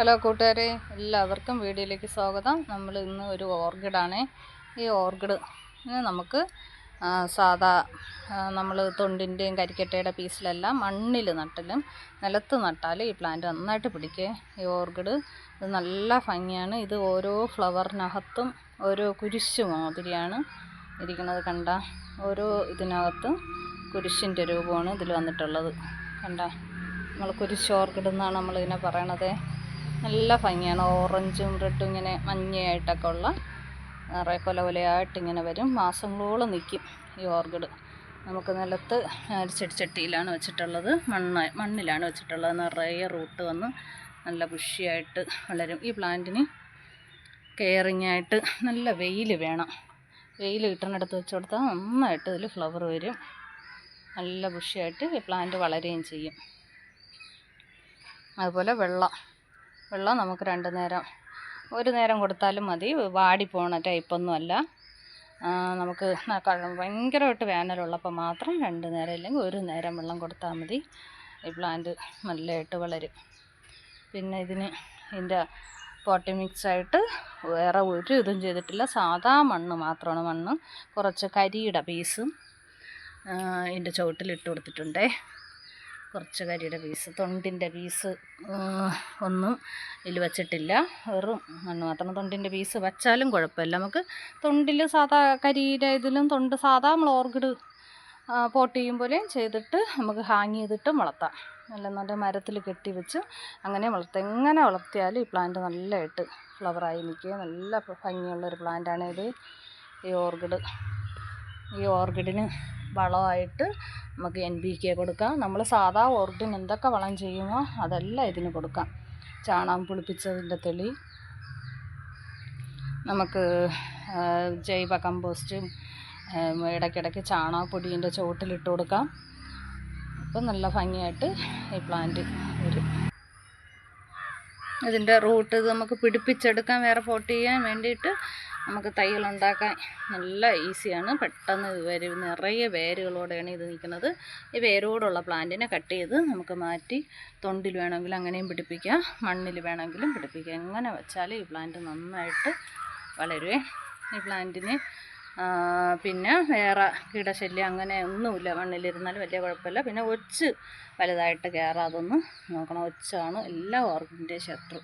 Hello കൂട്ടുകാരെ എല്ലാവർക്കും വീഡിയോയിലേക്ക് സ്വാഗതം. നമ്മൾ ഇന്ന് ഒരു ഓർക്കിഡാണ് ഈ ഓർക്കിഡ് നമുക്ക് സാധാ നമ്മൾ തൊണ്ടിന്റെയും കരിക്കട്ടയുടെ പീസിലെല്ലാം മണ്ണിൽ നട്ടലും നിലത്ത് നട്ടാൽ ഈ പ്ലാന്റ് നന്നായിട്ട് പിടിക്കേ. ഈ ഓർക്കിഡ് ഇത് നല്ല ഭംഗിയാണ്. ഇത് ഓരോ ഫ്ലവറിനകത്തും ഓരോ കുരിശ് മാതിരിയാണ് ഇരിക്കുന്നത് കണ്ട. ഓരോ ഇതിനകത്തും കുരിശിന്റെ രൂപമാണ് ഇതിൽ വന്നിട്ടുള്ളത് കണ്ട. നമ്മൾ കുരിശ് ഓർക്കിഡ് എന്നാണ് നമ്മളിതിനെ പറയണത്. നല്ല ഭംഗിയാണ്. ഓറഞ്ചും റെഡും ഇങ്ങനെ മഞ്ഞയായിട്ടൊക്കെ ഉള്ള നിറയെ കൊല കൊലയായിട്ട് ഇങ്ങനെ വരും. മാസങ്ങളോളം നിൽക്കും ഈ ഓർഗിഡ് നമുക്ക് നിലത്ത് ഒരു ചെടിച്ചട്ടിയിലാണ് വെച്ചിട്ടുള്ളത്. മണ്ണ് മണ്ണിലാണ് വെച്ചിട്ടുള്ളത്. നിറയെ റൂട്ട് വന്ന് നല്ല പുഷിയായിട്ട് വളരും. ഈ പ്ലാന്റിന് കെയറിങ് ആയിട്ട് നല്ല വെയിൽ വേണം. വെയിൽ കിട്ടുന്നിടത്ത് വെച്ച് കൊടുത്താൽ നന്നായിട്ട് ഇതിൽ ഫ്ലവർ വരും. നല്ല പുഷിയായിട്ട് ഈ പ്ലാന്റ് വളരുകയും ചെയ്യും. അതുപോലെ വെള്ളം. വെള്ളം നമുക്ക് രണ്ട് നേരം ഒരു നേരം കൊടുത്താലും മതി. വാടി പോണ ടൈപ്പൊന്നും അല്ല. നമുക്ക് ഭയങ്കരമായിട്ട് വേനലുള്ളപ്പോൾ മാത്രം രണ്ട് നേരം ഇല്ലെങ്കിൽ ഒരു നേരം വെള്ളം കൊടുത്താൽ മതി. ഈ പ്ലാന്റ് നല്ലതായിട്ട് വളരും. പിന്നെ ഇതിന് ഇതിന്റെ പോട്ടി മിക്സായിട്ട് വേറെ ഒരു ഇതും ചെയ്തിട്ടില്ല. സാധാ മണ്ണ് മാത്രമാണ് മണ്ണ്. കുറച്ച് കരിയുടെ പീസും ഇതിന്റെ ചുവട്ടിലിട്ട് കൊടുത്തിട്ടുണ്ടേ. കുറച്ച് കരിയുടെ പീസ് തൊണ്ടിന്റെ പീസ് ഒന്നും ഇതിൽ വച്ചിട്ടില്ല. വെറും മണ്ണ് മാത്രം തൊണ്ടിന്റെ പീസ് വച്ചാലും കുഴപ്പമില്ല. നമുക്ക് തൊണ്ടിൽ സാധാ കരിയുടെ ഇതിലും തൊണ്ട് സാധാ നമ്മൾ ഓർക്കിഡ് പോട്ട് ചെയ്യും പോലെയും ചെയ്തിട്ട് നമുക്ക് ഹാങ് ചെയ്തിട്ടും വളർത്താം. നല്ല നല്ല മരത്തിൽ കെട്ടി വെച്ച് അങ്ങനെ വളർത്താം. എങ്ങനെ വളർത്തിയാലും ഈ പ്ലാന്റ് നല്ലതായിട്ട് ഫ്ലവറായി നിൽക്കുക നല്ല ഭംഗിയുള്ളൊരു പ്ലാന്റാണ് ഇത്. ഈ ഓർക്കിഡ് ഈ ഓർക്കിഡിന് വളമായിട്ട് നമുക്ക് എൻ ബി കെ കൊടുക്കാം. നമ്മൾ സാധാ ഓർഡിൻ എന്തൊക്കെ വളം ചെയ്യുമോ അതെല്ലാം ഇതിന് കൊടുക്കാം. ചാണകം പുളിപ്പിച്ചതിന്റെ തെളി നമുക്ക് ജൈവ കമ്പോസ്റ്റും ഇടയ്ക്കിടയ്ക്ക് ചാണകപ്പൊടിന്റെ ചുവട്ടിലിട്ട് കൊടുക്കാം. അപ്പം നല്ല ഭംഗിയായിട്ട് ഈ പ്ലാന്റ് വരും. ഇതിന്റെ റൂട്ട് നമുക്ക് പിടിപ്പിച്ചെടുക്കാൻ വേറെ പോട്ട് ചെയ്യാൻ വേണ്ടിയിട്ട് നമുക്ക് തൈകൾ ഉണ്ടാക്കാൻ നല്ല ഈസിയാണ്. പെട്ടെന്ന് വരി നിറയെ വേരുകളോടെയാണ് ഇത് നിൽക്കുന്നത്. ഈ വേരോടുള്ള പ്ലാന്റിനെ കട്ട് ചെയ്ത് നമുക്ക് മാറ്റി തൊണ്ടിൽ വേണമെങ്കിൽ അങ്ങനെയും പിടിപ്പിക്കാം. മണ്ണിൽ വേണമെങ്കിലും പിടിപ്പിക്കാം. എങ്ങനെ വെച്ചാൽ ഈ പ്ലാന്റ് നന്നായിട്ട് വളരുവേ. ഈ പ്ലാന്റിന് പിന്നെ വേറെ കീടശല്യം അങ്ങനെ ഒന്നുമില്ല. മണ്ണിലിരുന്നാൽ വലിയ കുഴപ്പമില്ല. പിന്നെ ഒച്ച് വലുതായിട്ട് കയറാതൊന്ന് നോക്കണം. ഒച്ചാണ് എല്ലാ ഓർഗിന്റെ ശത്രു.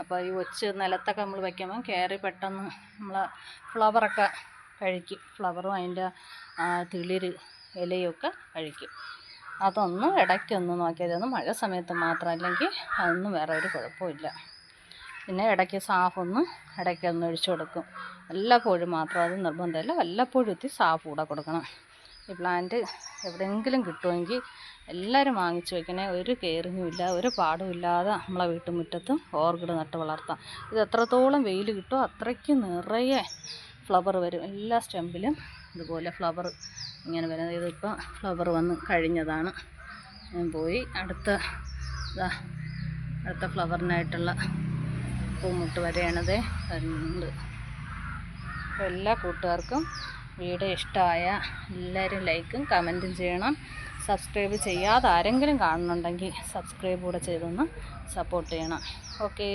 അപ്പോൾ ഈ ഒച്ച് നിലത്തൊക്കെ നമ്മൾ വയ്ക്കുമ്പം കയറി പെട്ടെന്ന് നമ്മൾ ഫ്ലവറൊക്കെ കഴിക്കും ഫ്ലവറും അതിന്റെ തിളിര് ഇലയൊക്കെ കഴിക്കും അതൊന്ന് ഇടയ്ക്കൊന്ന് നോക്കിയാൽ ഒന്ന് മഴ സമയത്ത് മാത്രം അല്ലെങ്കിൽ അതൊന്നും വേറെ ഒരു കുഴപ്പമില്ല പിന്നെ ഇടയ്ക്ക് സാഫൊന്ന് ഇടയ്ക്കൊന്ന് ഒഴിച്ചു കൊടുക്കും. വല്ലപ്പോഴും മാത്രം അത് നിർബന്ധമല്ല. വല്ലപ്പോഴും എത്തി സാഫ് കൂടെ കൊടുക്കണം. ഈ പ്ലാന്റ് എവിടെയെങ്കിലും കിട്ടുമെങ്കിൽ എല്ലാവരും വാങ്ങിച്ചു വെക്കണേ. ഒരു കെയറിങ്ങുമില്ല ഒരു പാടും ഇല്ലാതെ നമ്മളെ വീട്ടുമുറ്റത്തും ഓർക്കിഡ് നട്ട് വളർത്താം. ഇത് എത്രത്തോളം വെയിൽ കിട്ടുമോ അത്രയ്ക്ക് നിറയെ ഫ്ലവർ വരും. എല്ലാ സ്റ്റെമ്പിലും ഇതുപോലെ ഫ്ലവർ ഇങ്ങനെ വരുന്നത്. ഇതിപ്പോൾ ഫ്ലവർ വന്ന് കഴിഞ്ഞതാണ്. ഞാൻ പോയി അടുത്ത ഇതാ അടുത്ത ഫ്ലവറിനായിട്ടുള്ള പൂമുട്ട് വരെയാണത് വരുന്നുണ്ട് എല്ലാ കൂട്ടുകാർക്കും വീഡിയോ ഇഷ്ടമായ എല്ലാവരും ലൈക്കും കമന്റും ചെയ്യണം. സബ്സ്ക്രൈബ് ചെയ്യാതെ ആരെങ്കിലും കാണുന്നുണ്ടെങ്കിൽ സബ്സ്ക്രൈബ് കൂടെ ചെയ്തൊന്ന് സപ്പോർട്ട് ചെയ്യണം. ഓക്കേ.